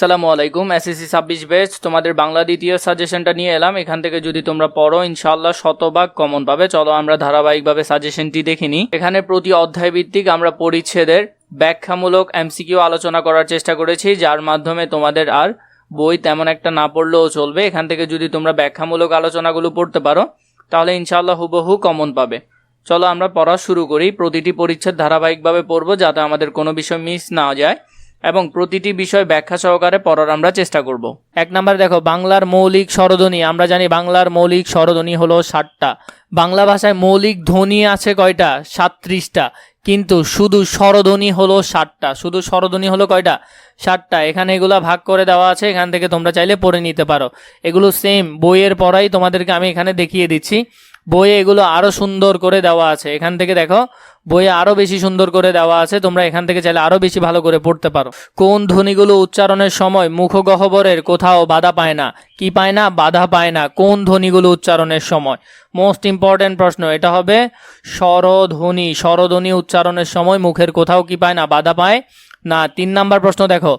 সালামু আলাইকুম এসএসসি ছাব্বিশ ব্যাচ তোমাদের বাংলা দ্বিতীয় সাজেশনটা নিয়ে এলাম। এখান থেকে যদি তোমরা পড়ো ইনশাল্লাহ শতভাগ কমন পাবে। চলো আমরা ধারাবাহিকভাবে সাজেশনটি দেখে নিই। এখানে প্রতি অধ্যায় ভিত্তিক আমরা পরিচ্ছেদের ব্যাখ্যামূলক এমসিকিউ আলোচনা করার চেষ্টা করেছি, যার মাধ্যমে তোমাদের আর বই তেমন একটা না পড়লেও চলবে। এখান থেকে যদি তোমরা ব্যাখ্যামূলক আলোচনাগুলো পড়তে পারো, তাহলে ইনশাল্লাহ হুবহু কমন পাবে। চলো আমরা পড়া শুরু করি। প্রতিটি পরিচ্ছেদ ধারাবাহিকভাবে পড়ব, যাতে আমাদের কোনো বিষয় মিস না যায়। এবং প্রতিটি বিষয় ব্যাখ্যা সহকারে পড়ার আমরা চেষ্টা করব। এক নাম্বার দেখো, বাংলার মৌলিক স্বরধ্বনি। আমরা জানি বাংলার মৌলিক স্বরধ্বনি হলো ষাটটা। বাংলা ভাষায় মৌলিক ধ্বনি আছে কয়টা? সাতত্রিশটা। কিন্তু শুধু স্বরধ্বনি হলো ষাটটা। শুধু স্বরধ্বনি হলো কয়টা? ষাটটা। এখানে এগুলা ভাগ করে দেওয়া আছে। এখান থেকে তোমরা চাইলে পড়ে নিতে পারো। এগুলো সেম বইয়ের পড়াই তোমাদেরকে আমি এখানে দেখিয়ে দিচ্ছি। বইয়ে এগুলো আরও সুন্দর করে দেওয়া আছে। এখান থেকে দেখো বইয়ে আরও বেশি সুন্দর করে দেওয়া আছে, তোমরা এখান থেকে চাইলে আরও বেশি ভালো করে পড়তে পারো। কোন ধ্বনিগুলো উচ্চারণের সময় মুখগহ্বরের কোথাও বাধা পায় না? কি পায় না? বাধা পায় না। কোন ধ্বনিগুলো উচ্চারণের সময়? মোস্ট ইম্পর্ট্যান্ট প্রশ্ন, এটা হবে স্বরধ্বনি। স্বরধ্বনি উচ্চারণের সময় মুখের কোথাও কি পায় না? বাধা পায় না। তিন নাম্বার প্রশ্ন দেখো,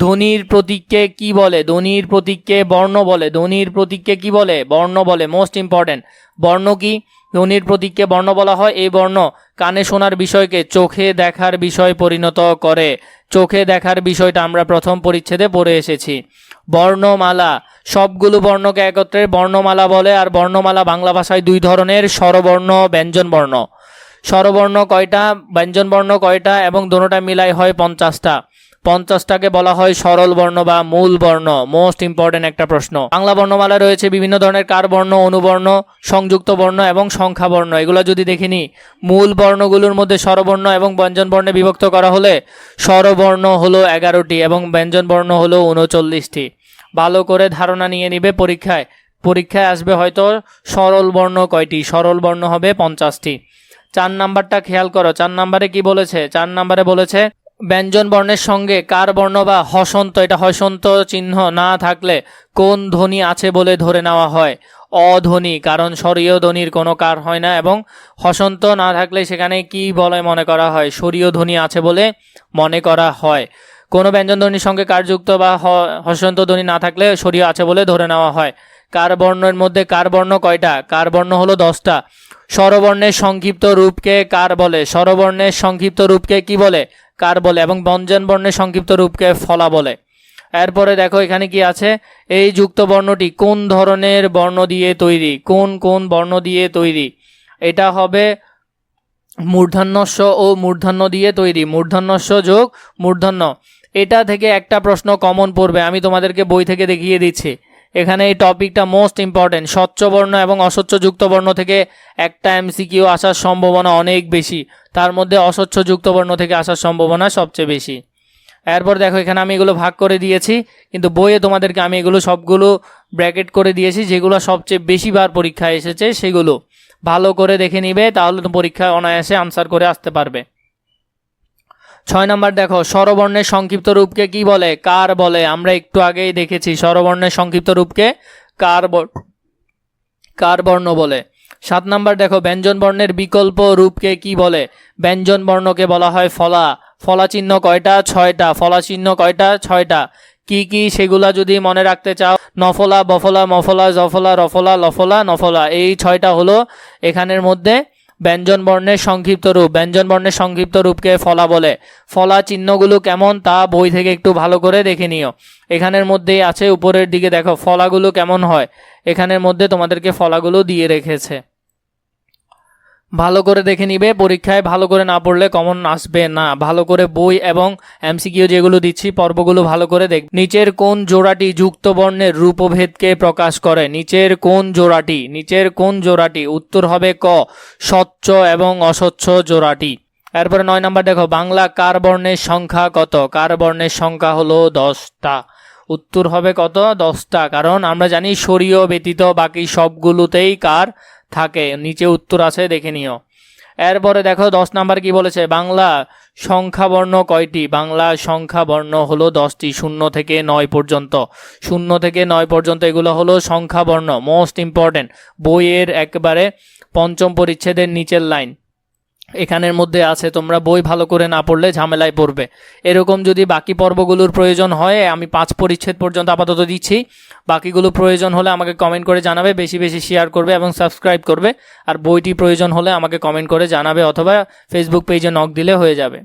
ধ্বনির প্রতীককে কি বলে? ধ্বনির প্রতীককে বর্ণ বলে। ধ্বনির প্রতীককে কি বলে? বর্ণ বলে। মোস্ট ইম্পর্ট্যান্ট বর্ণ কি? ধ্বনির প্রতীককে বর্ণ বলা হয়। এই বর্ণ কানে শোনার বিষয়কে চোখে দেখার বিষয় পরিণত করে। চোখে দেখার বিষয়টা আমরা প্রথম পরিচ্ছেদে পড়ে এসেছি। বর্ণমালা, সবগুলো বর্ণকে একত্রে বর্ণমালা বলে, আর বর্ণমালা বাংলা ভাষায় দুই ধরনের স্বরবর্ণ, ব্যঞ্জন বর্ণ। স্বরবর্ণ কয়টা, ব্যঞ্জন বর্ণ কয়টা, এবং দোনোটা মিলাই হয় পঞ্চাশটা। পঞ্চাশটাকে বলা হয় সরল বর্ণ বা মূল বর্ণ মোস্ট ইম্পর্টেন্ট একটা প্রশ্ন। বাংলা বর্ণমালা রয়েছে বিভিন্ন ধরনের কার বর্ণ, অনুবর্ণ, সংযুক্ত বর্ণ এবং সংখ্যা বর্ণ। এগুলো যদি দেখিনি মূল বর্ণগুলোর মধ্যে স্বরবর্ণ এবং ব্যঞ্জন বর্ণে বিভক্ত করা হলে স্বরবর্ণ হলো এগারোটি এবং ব্যঞ্জন বর্ণ হলো উনচল্লিশটি। ভালো করে ধারণা নিয়ে নিবে পরীক্ষায়। পরীক্ষায় আসবে হয়তো সরল বর্ণ কয়টি? সরল বর্ণ হবে পঞ্চাশটি। চার নাম্বারটা খেয়াল করো। চার নাম্বারে কি বলেছে? চার নাম্বারে বলেছে ব্যঞ্জন বর্ণের সঙ্গে কার বর্ণ বা হসন্ত, এটা হসন্ত চিহ্ন না থাকলে কোন ধ্বনি আছে বলে ধরে নেওয়া হয়? অধ্বনি, কারণ স্বরীয় ধ্বনির কোনো কার হয় না এবং হসন্ত না থাকলে সেখানে কি বলে মনে করা হয়? স্বরীয় ধ্বনি আছে বলে মনে করা হয়। কোনো ব্যঞ্জন ধ্বনির সঙ্গে কারযুক্ত বা হসন্ত ধ্বনি না থাকলে স্বরীয় আছে বলে ধরে নেওয়া হয়। কার বর্ণের মধ্যে কার বর্ণ কয়টা? কার বর্ণ হলো দশটা। স্বরবর্ণের সংক্ষিপ্ত রূপকে কার বলে? স্বরবর্ণের সংক্ষিপ্ত রূপকে কি বলে? কার বলে এবং ব্যঞ্জন বর্ণের সংক্ষিপ্ত রূপকে ফলা বলে। এরপরে দেখো এখানে কি আছে? এই যুক্ত বর্ণটি কোন ধরনের বর্ণ দিয়ে তৈরি? কোন কোন বর্ণ দিয়ে তৈরি? এটা হবে মূর্ধন্যস্ব ও মূর্ধন্য দিয়ে তৈরি। মূর্ধন্যস্ব যোগ মূর্ধন্য। এটা থেকে একটা প্রশ্ন কমন পড়বে। আমি তোমাদেরকে বই থেকে দেখিয়ে দিচ্ছি। এখানে এই টপিকটা মোস্ট ইম্পর্টেন্ট স্বচ্ছ বর্ণ এবং অস্বচ্ছ যুক্ত বর্ণ থেকে একটা এমসিকিউ আসার সম্ভাবনা অনেক বেশি। তার মধ্যে অস্বচ্ছ যুক্ত বর্ণ থেকে আসার সম্ভাবনা সবচেয়ে বেশি। এরপর দেখো, এখানে আমি এগুলো ভাগ করে দিয়েছি, কিন্তু বইয়ে তোমাদেরকে আমি এগুলো সবগুলো ব্র্যাকেট করে দিয়েছি, যেগুলো সবচেয়ে বেশিবার পরীক্ষায় এসেছে সেগুলো। ভালো করে দেখে নিবে, তাহলে তো পরীক্ষায় অনায়াসে আনসার করে আসতে পারবে। ছয় নম্বর দেখো, স্বরবর্ণের সংক্ষিপ্ত রূপকে কি বলে? কার বলে? আমরা একটু আগেই দেখেছি, স্বরবর্ণের সংক্ষিপ্ত রূপকে কার কার বর্ণ বলে। সাত নম্বর দেখো, ব্যঞ্জন বর্ণের বিকল্প রূপকে কি বলে? ব্যঞ্জন বর্ণকে বলা হয় ফলা। ফলা চিহ্ন কয়টা? ছয়টা। ফলা চিহ্ন কয়টা? ছয়টা। কি কি সেগুলা যদি মনে রাখতে চাও, নফলা, বফলা, মফলা, জফলা, রফলা, লফলা, নফলা, এই ছয়টা হলো এখানের মধ্যে ব্যঞ্জন বর্ণের সংক্ষিপ্ত রূপ। ব্যঞ্জন বর্ণের সংক্ষিপ্ত রূপকে ফলা বলে। ফলা চিহ্নগুলো কেমন তা বই থেকে একটু ভালো করে দেখে নিও। এখানের মধ্যেই আছে, উপরের দিকে দেখো, ফলাগুলো কেমন হয়। এখানের মধ্যে তোমাদেরকে ফলাগুলো দিয়ে রেখেছে। ভালো করে দেখে নিবে, পরীক্ষায় ভালো করে না পড়লে কমন আসবে না। ভালো করে বই এবং এমসিকিউ যেগুলো দিচ্ছি, পর্বগুলো ভালো করে দেখ। নিচের কোন জোড়াটি যুক্ত বর্ণের রূপভেদকে প্রকাশ করে? নিচের কোন জোড়াটি? নিচের কোন জোড়াটি? উত্তর হবে ক, স্বচ্ছ এবং অস্বচ্ছ জোড়াটি। এরপরে নয় নাম্বার দেখো, বাংলা কার বর্ণের সংখ্যা কত? কার বর্ণের সংখ্যা হলো দশটা। উত্তর হবে কত? দশটা। কারণ আমরা জানি সরিয় ব্যতীত বাকি সবগুলোতেই কার থাকে, নিচে উত্তর আছে, দেখে নিও। এরপরে দেখো, দশ নাম্বার কি বলেছে? বাংলা সংখ্যাবর্ণ কয়টি? বাংলা সংখ্যা বর্ণ হলো দশটি, শূন্য থেকে নয় পর্যন্ত। শূন্য থেকে নয় পর্যন্ত এগুলো হলো সংখ্যা বর্ণ মোস্ট ইম্পর্টেন্ট বইয়ের একবারে পঞ্চম পরিচ্ছেদের নিচের লাইন এখানের মধ্যে আছে, তোমরা বই ভালো করে না পড়লে ঝামেলায় পড়বে। এরকম যদি বাকি পর্বগুলোর প্রয়োজন হয়, আমি পাঁচ পরিচ্ছেদ পর্যন্ত আপাতত দিচ্ছি। বাকিগুলো প্রয়োজন হলে আমাকে কমেন্ট করে জানাবে, বেশি বেশি শেয়ার করবে এবং সাবস্ক্রাইব করবে। আর বইটি প্রয়োজন হলে আমাকে কমেন্ট করে জানাবে অথবা ফেসবুক পেজে নক দিলে হয়ে যাবে।